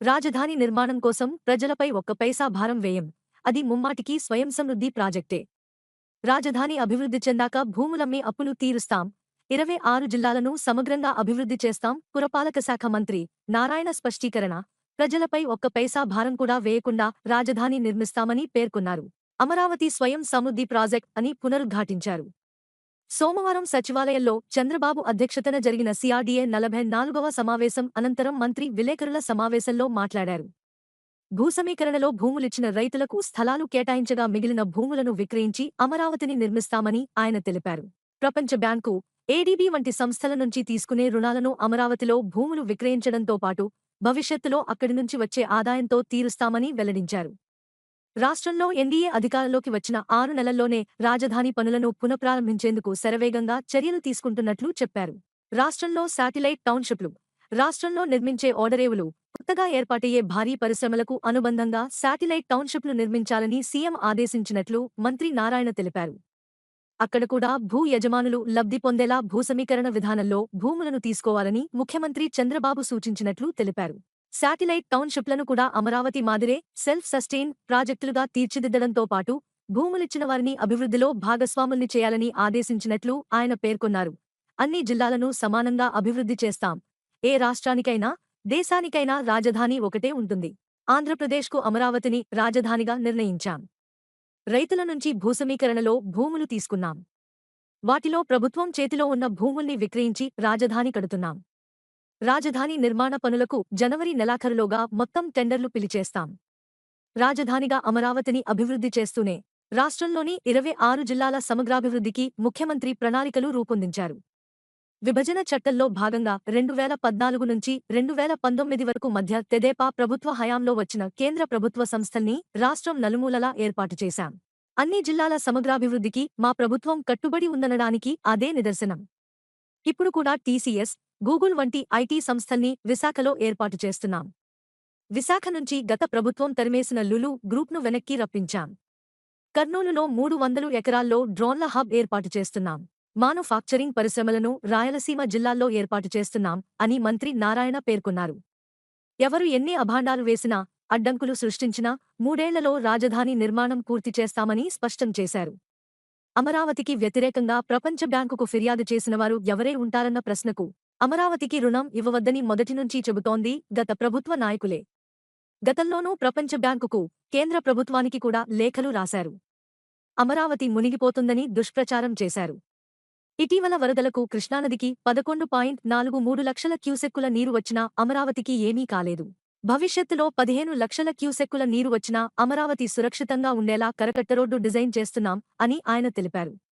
రాజధాని నిర్మాణం కోసం ప్రజలపై ఒక్క పైసా భారం వేయం. అది ముమ్మాటికి స్వయం సమృద్ధి ప్రాజెక్టే. రాజధాని అభివృద్ధి చెందాక భూములమ్మి అప్పులు తీరుస్తాం. ఇరవై ఆరు జిల్లాలను సమగ్రంగా అభివృద్ధి చేస్తాం పురపాలక శాఖ మంత్రి నారాయణ స్పష్టీకరణ. ప్రజలపై ఒక్క పైసా భారం కూడా వేయకుండా రాజధాని నిర్మిస్తామని పేర్కొన్నారు. అమరావతి స్వయం సమృద్ధి ప్రాజెక్ట్ అని పునరుద్ఘాటించారు. సోమవారం సచివాలయంలో చంద్రబాబు అధ్యక్షతన జరిగిన సిఆర్డీఏ నలభై నాలుగవ సమావేశం అనంతరం మంత్రి విలేకరుల సమావేశంలో మాట్లాడారు. భూసమీకరణలో భూములిచ్చిన రైతులకు స్థలాలు కేటాయించగా మిగిలిన భూములను విక్రయించి అమరావతిని నిర్మిస్తామని ఆయన తెలిపారు. ప్రపంచ బ్యాంకు ఏడీబీ వంటి సంస్థల నుంచి తీసుకునే రుణాలను అమరావతిలో భూములు విక్రయించడంతో పాటు భవిష్యత్తులో అక్కడి నుంచి వచ్చే ఆదాయంతో తీరుస్తామని వెల్లడించారు. రాష్ట్రంలో ఎన్డీఏ అధికారంలోకి వచ్చిన ఆరు నెలల్లోనే రాజధాని పనులను పునఃప్రారంభించేందుకు శరవేగంగా చర్యలు తీసుకుంటున్నట్లు చెప్పారు. రాష్ట్రంలో శాటిలైట్ టౌన్షిప్లు రాష్ట్రంలో నిర్మించే ఓడరేవులు కొత్తగా ఏర్పాటయ్యే భారీ పరిశ్రమలకు అనుబంధంగా శాటిలైట్ టౌన్షిప్లు నిర్మించాలని సీఎం ఆదేశించినట్లు మంత్రి నారాయణ తెలిపారు. అక్కడ కూడా భూ యజమానులు లబ్ధి పొందేలా భూసమీకరణ విధానంలో భూములను తీసుకోవాలని ముఖ్యమంత్రి చంద్రబాబు సూచించినట్లు తెలిపారు. శాటిలైట్ టౌన్షిప్లను కూడా అమరావతి మాదిరే సెల్ఫ్ సస్టెయిన్ ప్రాజెక్టులుగా తీర్చిదిద్దడంతో పాటు భూములిచ్చిన వారిని అభివృద్ధిలో భాగస్వాముల్ని చేయాలని ఆదేశించినట్లు ఆయన పేర్కొన్నారు. అన్ని జిల్లాలను సమానంగా అభివృద్ధి చేస్తాం. ఏ రాష్ట్రానికైనా దేశానికైనా రాజధాని ఒకటే ఉంటుంది. ఆంధ్రప్రదేశ్కు అమరావతిని రాజధానిగా నిర్ణయించాం. రైతుల నుంచి భూసమీకరణలో భూములు తీసుకున్నాం. వాటిలో ప్రభుత్వం చేతిలో ఉన్న భూముల్ని విక్రయించి రాజధాని కడుతున్నాం. రాజధాని నిర్మాణ పనులకు జనవరి నెలాఖరులోగా మొత్తం టెండర్లు పిలిచేస్తాం. రాజధానిగా అమరావతిని అభివృద్ధి చేస్తూనే రాష్ట్రంలోని ఇరవై ఆరు జిల్లాల సమగ్రాభివృద్ధికి ముఖ్యమంత్రి ప్రణాళికలు రూపొందించారు. విభజన చట్టంలో భాగంగా రెండు వేల పద్నాలుగు నుంచి రెండు వేల పంతొమ్మిది వరకు మధ్య తెదేపా ప్రభుత్వ హయాంలో వచ్చిన కేంద్ర ప్రభుత్వ సంస్థల్ని రాష్ట్రం నలుమూలలా ఏర్పాటు చేశాం. అన్ని జిల్లాల సమగ్రాభివృద్ధికి మా ప్రభుత్వం కట్టుబడి ఉందనడానికి అదే నిదర్శనం. ఇప్పుడు కూడా టీసీఎస్ గూగుల్ వంటి ఐటీ సంస్థల్ని విశాఖలో ఏర్పాటు చేస్తున్నాం. విశాఖ నుంచి గత ప్రభుత్వం తరిమేసిన లులు గ్రూప్ను వెనక్కి రప్పించాం. కర్నూలులో మూడు వందలు ఎకరాల్లో డ్రోన్ల హబ్ ఏర్పాటు చేస్తున్నాం. మానుఫాక్చరింగ్ పరిశ్రమలను రాయలసీమ జిల్లాల్లో ఏర్పాటు చేస్తున్నాం అని మంత్రి నారాయణ పేర్కొన్నారు. ఎవరు ఎన్ని అభాండాలు వేసినా అడ్డంకులు సృష్టించినా మూడేళ్ళలో రాజధాని నిర్మాణం పూర్తి చేస్తామని స్పష్టం చేశారు. అమరావతికి వ్యతిరేకంగా ప్రపంచ బ్యాంకుకు ఫిర్యాదు చేసినవారు ఎవరే ఉంటారన్న ప్రశ్నకు అమరావతికి రుణం ఇవ్వవద్దని మొదటినుంచి చెబుతోంది గత ప్రభుత్వ నాయకులే. గతంలోనూ ప్రపంచ బ్యాంకుకు కేంద్ర ప్రభుత్వానికి కూడా లేఖలు రాశారు. అమరావతి మునిగిపోతుందని దుష్ప్రచారం చేశారు. ఇటీవల వరదలకు కృష్ణానదికి పదకొండు పాయింట్ నాలుగు మూడు లక్షల క్యూసెక్కుల నీరు వచ్చినా అమరావతికి ఏమీ కాలేదు. భవిష్యత్తులో పదిహేను లక్షల క్యూసెక్కుల నీరు వచ్చినా అమరావతి సురక్షితంగా ఉండేలా కరకట్టరోడ్డు డిజైన్ చేస్తున్నాం అని ఆయన తెలిపారు.